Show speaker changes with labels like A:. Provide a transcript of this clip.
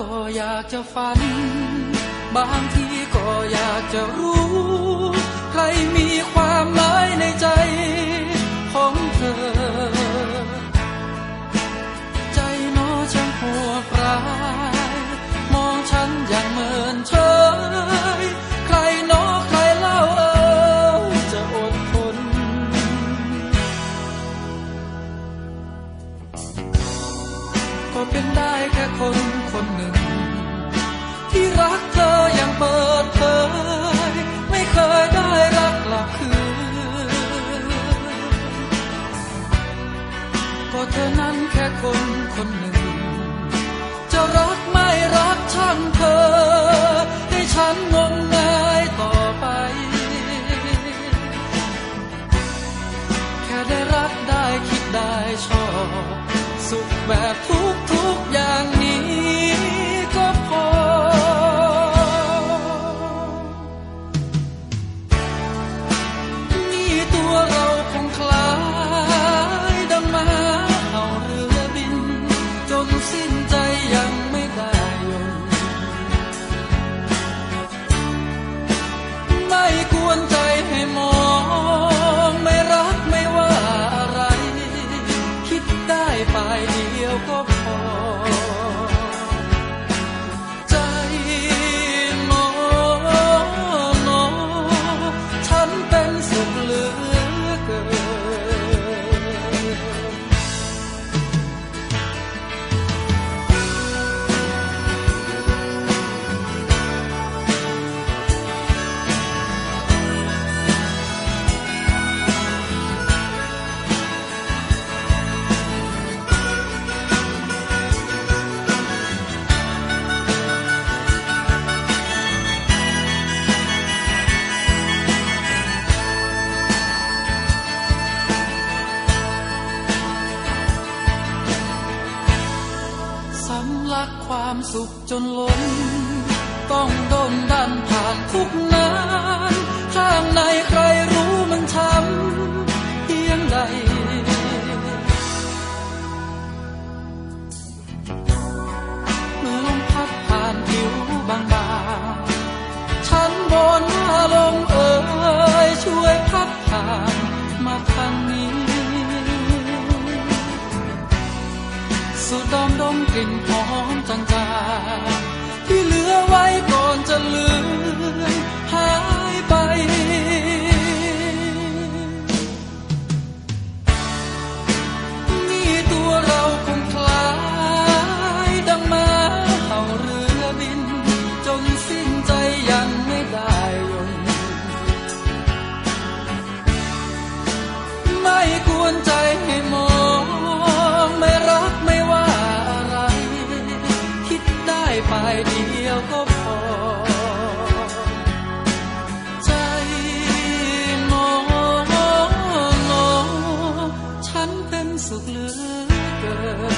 A: ก็อยากจะฝัน บางทีก็อยากจะรู้ ก็เป็นได้แค่คนคนหนึ่ง ที่รักเธออย่างเปิดเผยไม่เคยได้รักกลับคืนก็เธอนั้นแค่คนคนหนึ่ง จะรักไม่รักช่างเธอ ให้ฉันงมงายต่อไป แค่ได้รักได้คิดได้ชอบ สุขแบบทุก จ สุขจนล้น ต้องโดนดันผ่านทุกนานข้างในใครรู้มันช้ำเพียงใดเมื่อลมพัดผ่านผิวบางๆฉันบนหน้าลมเอ่ยช่วยพัดผ่านมาทางนี้สูดดม มกลิ่นหอมจางๆที่เหลือไว้ เดียวก็พอ ใจมองฉันเป็นสุขเหลือเกิน